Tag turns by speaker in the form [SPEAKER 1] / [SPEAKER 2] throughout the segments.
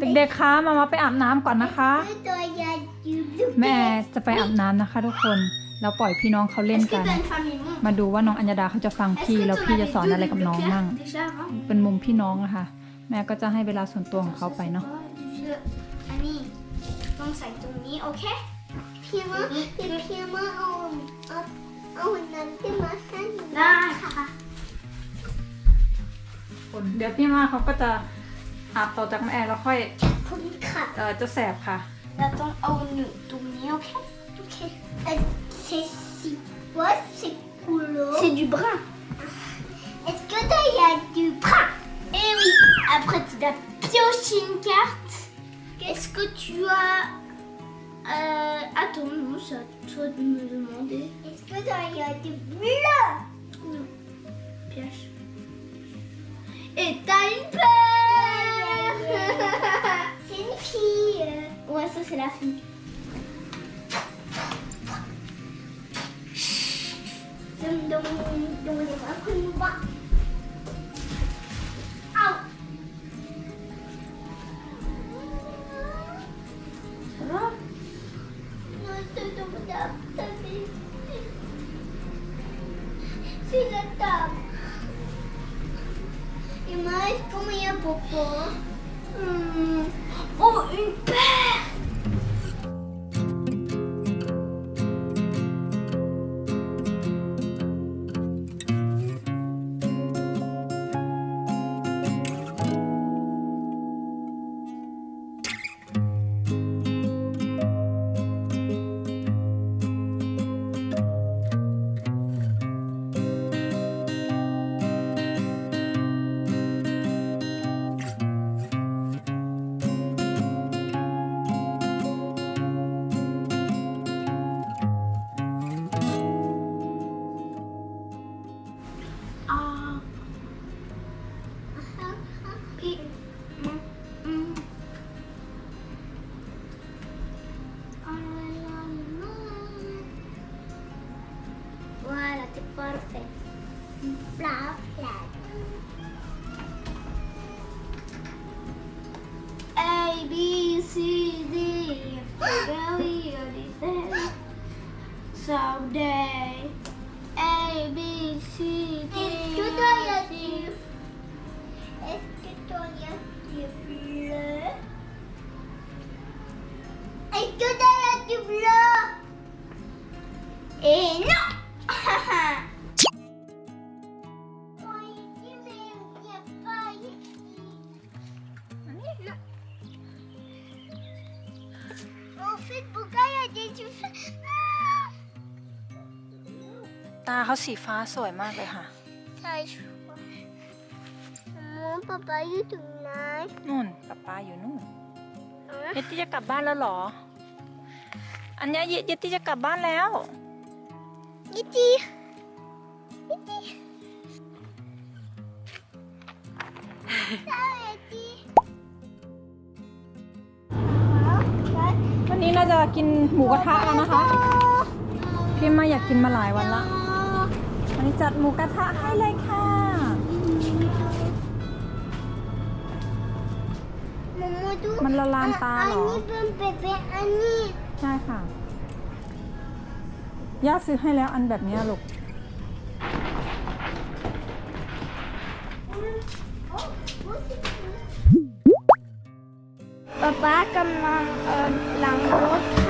[SPEAKER 1] เด็กๆคะมามาไปอาบน้ำก่อนนะคะ แม่จะไปอาบน้ำนะคะ ทุกคนเราปล่อยพี่น้องเขาเล่นกันมาดูว่าน้องอัญญาดาเขาจะฟังพี่แล้วพี่จะสอนอะไรกับน้องมั่งเป็นมุมพี่น้องนะคะแม่ก็จะให้เวลาส่วนตัวของเขาไปเนาะ
[SPEAKER 2] อันนี้ต้องใส่ตรงนี้โอเค
[SPEAKER 3] พี่มาพี่พี่มาเอาเอาเอาหุ่นนั้นที่มาให้
[SPEAKER 2] ได้ค่ะ
[SPEAKER 1] เดี๋ยวพี่มาเขาก็จะอาบต่อจากแม่แอนแล้วค่อยคุณค่ะเออจะแสบค่ะ
[SPEAKER 2] เราต้องเอาหนึ่งตรงนี้โอเคโอเ
[SPEAKER 3] คแต่เซซิวัสซิคูโล C'est c'est du brun. Est-ce que tu as y a du brun
[SPEAKER 2] Eh oui. Après, tu dois piocher une carte. Est-ce que tu as... Euh, attends, non, c'est à toi de me demander.
[SPEAKER 3] Est-ce que tu as y a du bleu Non.
[SPEAKER 2] Pioche. sila Dum dum dum dum comme moi. Au.
[SPEAKER 3] Non, C'est Sarap. Natuto mo dapat Sila tap.
[SPEAKER 2] Imay, kumaya po po. Hmm. Oh, une bed.
[SPEAKER 1] าเขาสีฟ้าสวยมากเลยค่ะใช่ชัวร์หม
[SPEAKER 3] ป๊าป๊าอยู่ถึงไหน
[SPEAKER 1] นู่นป้าป้าอยู่นู่นเอยตี้จะกลับบ้านแล้วเหรอ อันนี้เยิตี้จะกลับบ้านแล้ว
[SPEAKER 3] ยตี้ยตี้
[SPEAKER 1] ิวันนี้เราจะกินหมูกระทะนนะคะพี่มาอยากกินมาหลายวันละันนี้จัดหมูกระทะให้เลยค่ะ มันละลานตาหรอ อันนี้เป็นเป็ดอันนี้ ใช่ค่ะ ย่าซื้อให้แล้วอันแบบนี้ลูก
[SPEAKER 2] ป๊าปากำลังล้าหลังรถค่ะ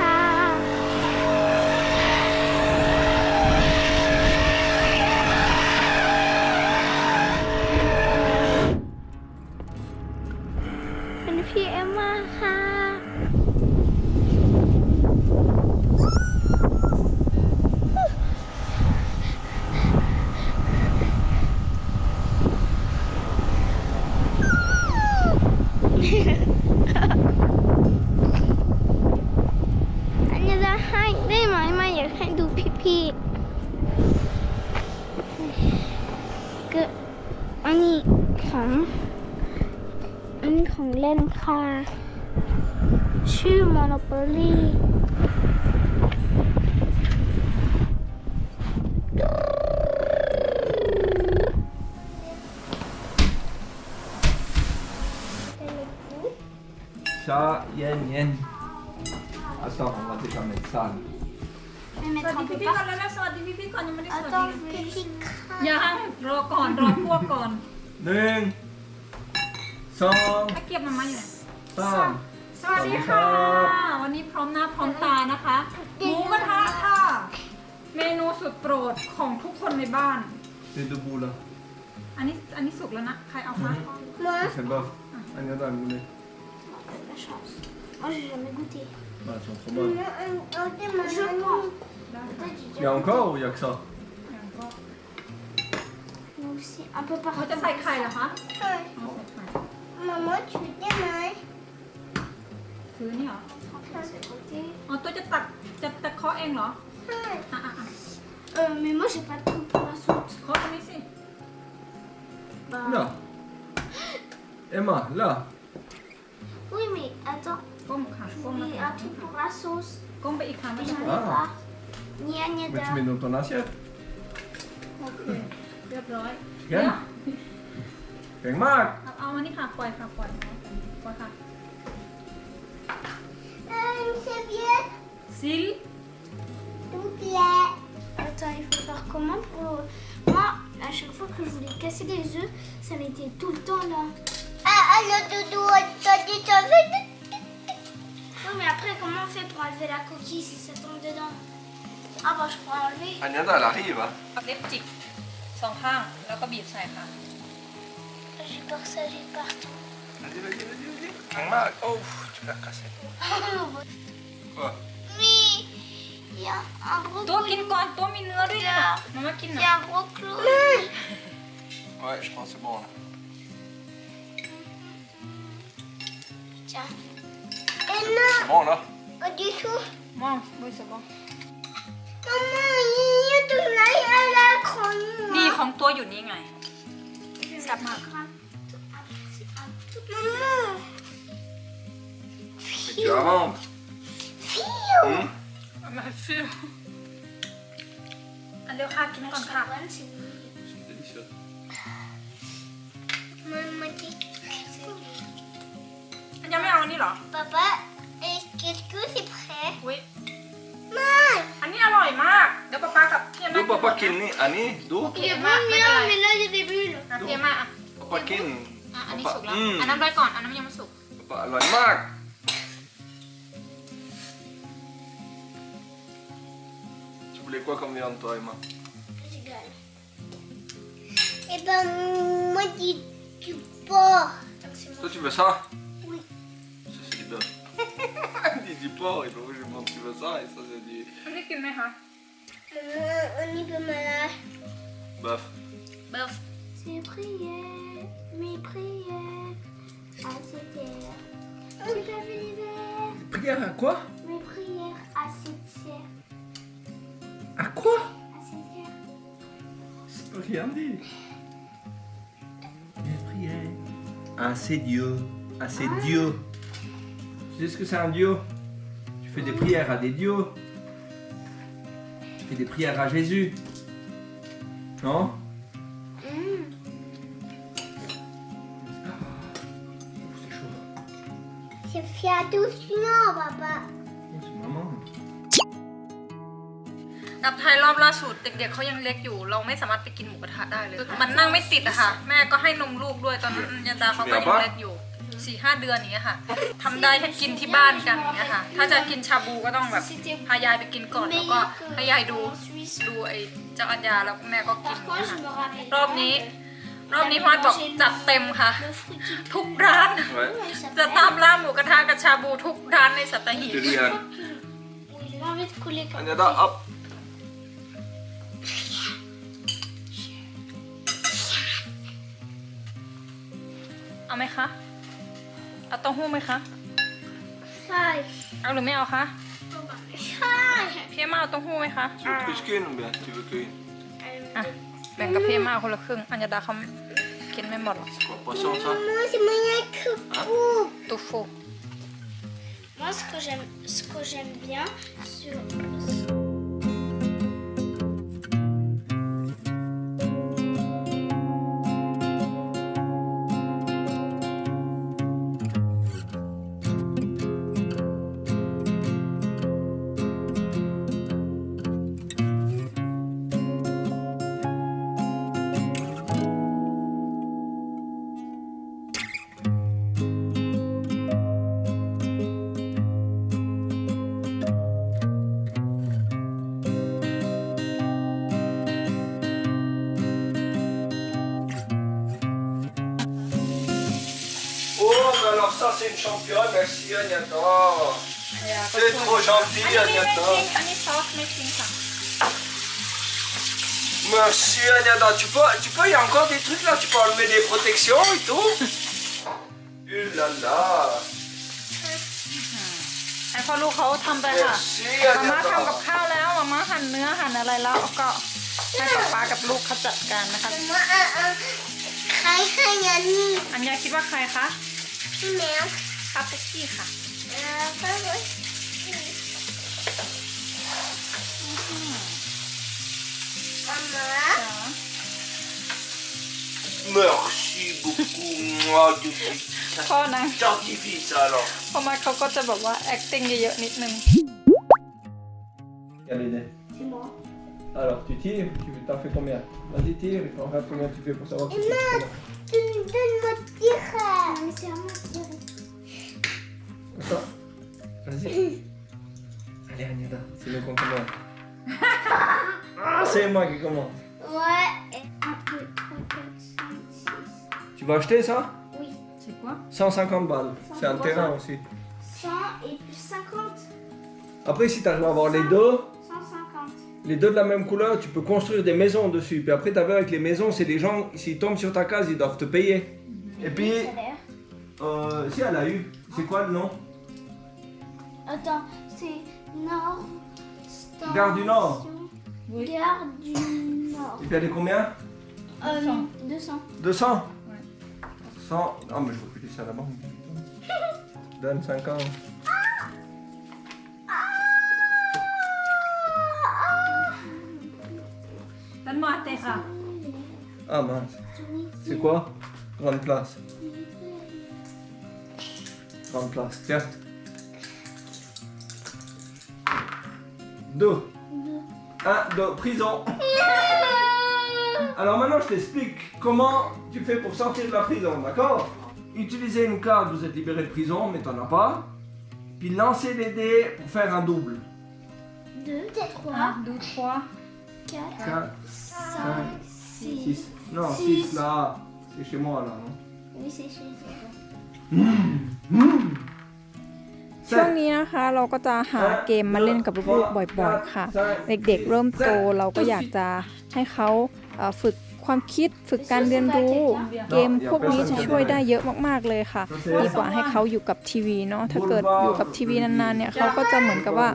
[SPEAKER 2] นค่ะชื่อ Monopoly
[SPEAKER 4] ชาเย็นเย็นอาตองมาติดกับเม็ดซัน
[SPEAKER 1] สวัสดีพี่พี่ก่อนแล้วนะสวัสดีพี่พี่ก่อนยังไม่ได้สวัสดีพี่พี่ค่ะย่ารอก่อนรอพวกก่อน
[SPEAKER 4] หนึ่งซสองเก็บมันมาอยู่ไหนซ่
[SPEAKER 1] สวัสดีค่ะ วันนี้พร้อมหน้าพร้อมตานะคะ หมูกระทะค่ะ เมนูสุดโปรดของทุกคนในบ้านเดือดบูเลรออันนี้อันนี้สุกแล้วนะ ใครเอาคะมาฉันบอกอั
[SPEAKER 2] นนี้ตอนนี้เลยมาชมาง
[SPEAKER 4] ยังก็อยากสอ
[SPEAKER 2] เข
[SPEAKER 1] าจะใส่ไข่เหรอคะใช่พื้นนี่เหรออ๋อตัวจะตัดจะตะเคาะเองเหรออ่ะอ
[SPEAKER 2] ่ะอ่ะ Euh, mais moi j'ai pas de coupe pour la
[SPEAKER 1] soupe. เคาะตรงนี้สิ Bah...
[SPEAKER 4] Là. Emma, là.
[SPEAKER 2] Oui, mais attends, ก้มค่ะ j'ai ก้มนะ oublié คะ un truc pour la sauce.
[SPEAKER 1] ก้มไปอีกครั้ง Et ไม่ j'en ai ใช่ pas. Ah.
[SPEAKER 2] Nia, nia,
[SPEAKER 4] Mais tu mets da. dans ton assiette.
[SPEAKER 1] โอเคเรียบร้อยเดี๋ยว Ken. Ken Mark. เอาเอาอันนี้ค่ะปล่อยค่ะปล่อยค่ะปล่อยค่ะ S'il
[SPEAKER 2] vous plaît. Attends, il faut faire comment pour... Moi, à chaque fois que je voulais casser des œufs, ça mettait tout le temps là.
[SPEAKER 3] Ah, ah Doudou, oh,
[SPEAKER 2] Non, mais après, comment on fait pour enlever la coquille si ça tombe dedans Ah, bah, je pourrais enlever. J'ai peur ça, j'ai partout.
[SPEAKER 4] แข็งมากโอ้จุลกาเซ็น
[SPEAKER 3] ก็มีอ
[SPEAKER 1] ยากเอาตัวกินก่อนตัวมีเนื้อด้วยนะม
[SPEAKER 3] ามู่
[SPEAKER 4] Ouais, je pense que c'est bon là. Tiens. C'est bon là. Du
[SPEAKER 1] tout. Bon, oui, c'est bon. นี่ของตัวอยู่นี่ไงแซ่บมาก Mais
[SPEAKER 4] tu inventes. Fiu. h m h b a
[SPEAKER 1] fiu. อันเร็วค่ะกินก่อนค่ะ s t d é i c e u x มันมันคิดอันยังไม่เอาอันนี้เหรอ
[SPEAKER 3] ป๊าป๊าไอ้กิ๊กกูสิแพ้อุ้ย
[SPEAKER 1] ไม่อันนี้อร่อยมากเดี๋ยวป๊าปา
[SPEAKER 4] กับพี่มา D'où papa Kinni Annie D'où
[SPEAKER 2] เดี๋ยวไม่มีเราไม่เล่าจะได้ไม่
[SPEAKER 1] รู้กับพี่มาอ่ะ Papa n อันนี้สุกแล้วอืมอันน้ำร้อยก่อน อันน้ำยังไม่สุก
[SPEAKER 4] ปลาอร่อยมาก Чеблекой ко мне Антайма. Цыгане.
[SPEAKER 3] Это мать типа. Кто тебя са? Ой.
[SPEAKER 4] Соседи, да. Иди плавай, положи мам тебя са и
[SPEAKER 1] соседи. มันได้กินไหมคะ
[SPEAKER 3] Она не помогла.
[SPEAKER 4] Баф.
[SPEAKER 1] เบิร์ฟ
[SPEAKER 2] C'est prière. Ah, ah mes prières à cette tu Je t'avais l'hiver.
[SPEAKER 4] Prières à quoi
[SPEAKER 2] Mes prières à cette terre.
[SPEAKER 4] À quoi À cette terre. C'est peut rien dit. Mes prières à ces dieux. À ces ah. dieux. Tu sais ce que c'est un dieu Tu fais des prières à des dieux. Tu fais des prières à Jésus. Non
[SPEAKER 3] t o
[SPEAKER 1] นับไทยรอบล่าสุดเด็กๆเขายังเล็กอยู่ เราไม่สามารถไปกินหมูกระทะได้เลยมันนั่งไม่ติดอะค่ะ แม่ก็ให้นมลูกด้วยตอนนั้นยาตาเขาก็ยังเล็กอยู่สี่ห้าเดือนนี้ค่ะทำได้แค่กินที่บ้านกันอย่างเงี้ยค่ะ ถ้าจะกินชาบูก็ต้องแบบพายายไปกินก่อน แล้วก็ให้ยายดูดูไอ้เจ้าอัญญาแล้วแม่ก็กินนะคะรอบนี้รอบนี้พอดบอกจัดเต็มค่ะ ทุกร้าน จะตามล่าหมูกระทะกับชาบูทุกร้านในสัตหีบ d ัน i a n a n อนอั a เอาไหมคะเอาต้งหู้ไหมคะใช่เอาหรือไม่เอาคะใช่พี่มมาเอาต้งหู้ไหมคะ t ü r แบ่งกับพี่มากคนละครึ่งอัญยดาเขากินไม่หมดหรอกตุ๊กฟู
[SPEAKER 2] Moi, ce que j'aime bien sur...
[SPEAKER 4] c'est une championne, merci Agnata. C'est trop gentil
[SPEAKER 1] Agnata. อันนี้ซอสไม่ทิ้งค่ะ
[SPEAKER 4] Merci Agnata. Tu peux, tu peux, il y a encore des trucs là, tu peux enlever des protections et tout. Ouh là là.
[SPEAKER 1] ให้พ่อลูกเขาทำไปค่ะ Merci มาม่า Agnata. ทำกับข้าวแล้วมาม่าหั่นเนื้อหั่นอะไรแล้วก็ให้ป๊าป๊ากับลูกเขาจัดการนะคะมาอ่ะอ่ะใครใครยันนี่อันยาคิดว่าใครคะ milk. Kape cicha.
[SPEAKER 3] Mama.
[SPEAKER 4] Merci beaucoup, moi,
[SPEAKER 1] du pizza. พ่อนะ Ciao, du pizza, alors. พ่อมาเขาก็จะแบบว่า acting เยอะๆนิดนึง
[SPEAKER 4] Galilée. C'est moi. Alors, tu tires, tu t'en fais combien Vas-y, tire, on regarde combien tu fais pour
[SPEAKER 3] savoir si tu fais combien. Donne-moi
[SPEAKER 4] C'est moi qui commence.
[SPEAKER 3] Ouais. un peu 3, 4,
[SPEAKER 4] 6 Tu vas acheter ça
[SPEAKER 2] Oui.
[SPEAKER 1] C'est quoi
[SPEAKER 4] 150 balles. C'est un terrain aussi.
[SPEAKER 2] 100 et plus 50.
[SPEAKER 4] Après, si tu arrives à avoir les deux, 150. les deux de la même couleur, tu peux construire des maisons dessus. Puis après, tu as vu avec les maisons, c'est les gens, s'ils tombent sur ta case, ils doivent te payer. Mhm. Et puis, euh, si elle a eu, c'est quoi le nom
[SPEAKER 2] Attends, c'est Nord.
[SPEAKER 4] Garde du Nord.
[SPEAKER 2] Regarde Gare du
[SPEAKER 4] Nord. elle combien 200. 200. 200 Ouais. 100. Non, ah, mais je vais plus à la banque. Donne 50. Ah
[SPEAKER 1] Donne-moi un terrain.
[SPEAKER 4] Ah mince. C'est quoi Grande place. Grande place, tiens. Deux. 1, ah, de prison. Alors maintenant, je t'explique comment tu fais pour sortir de la prison, d'accord Utilisez une carte, vous êtes libéré de prison, mais t'en as pas. Puis lancez les dés pour faire un double.
[SPEAKER 2] 2, 3, 4, 5, 6.
[SPEAKER 4] Non, 6 là. C'est chez moi là, non hein.
[SPEAKER 2] Oui, c'est chez toi. Mmh,
[SPEAKER 1] mmh. ช่วงนี้นะคะเราก็จะหาเกมมาเล่นกับลูกๆบ่อย ๆค่ะ เด็กๆเริ่มโตเราก็อยากจะให้เขาฝึกความคิดฝึกการเรียนรู้ เกมพวกนี้จะช่วยได้เยอะมากๆเลยค่ะดีกว่าให้เขาอยู่กับทีวีเนาะถ้าเกิดอยู่กับทีวีนานๆเนี่ยเขาก็จะเหมือนกับว่า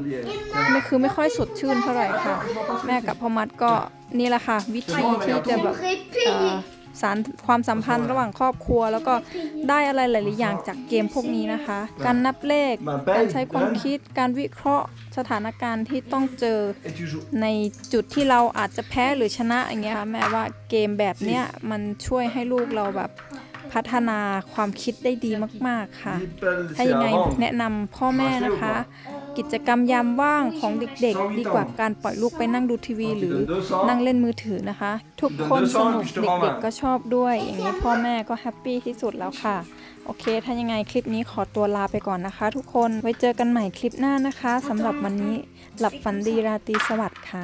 [SPEAKER 1] ไม่คือไม่ค่อยสดชื่นเท่าไหร่ค่ะ แม่กับพ่อมัดก็นี่แหละค่ะ วิธีที่จะแบบสารความสัมพันธ์ระหว่างครอบครัว แล้วก็ได้อะไรหลาย ๆ อย่างจากเกมพวกนี้นะคะ การนับเลข การใช้ความคิด การวิเคราะห์สถานการณ์ที่ต้องเจอในจุดที่เราอาจจะแพ้หรือชนะอย่างเงี้ยค่ะแม่ว่าเกมแบบเนี้ยมันช่วยให้ลูกเราแบบ พัฒนาความคิดได้ดีมาก ๆ ค่ะถ้ายังไงแนะนำพ่อแม่นะคะกิจกรรม ยามว่างของเด็ก ๆ ดีกว่าการปล่อยลูกไปนั่งดูทีวี หรือนั่งเล่นมือถือนะคะ ทุกคนสนุกเด็กๆ ก็ชอบด้วย อย่างนี้พ่อแม่ก็แฮปปี้ที่สุดแล้วค่ะโอเค ถ้ายังไงคลิปนี้ขอตัวลาไปก่อนนะคะ ทุกคนไว้เจอกันใหม่คลิปหน้านะคะสำหรับวันนี้หลับฝันดีราตรีสวัสดิ์ค่ะ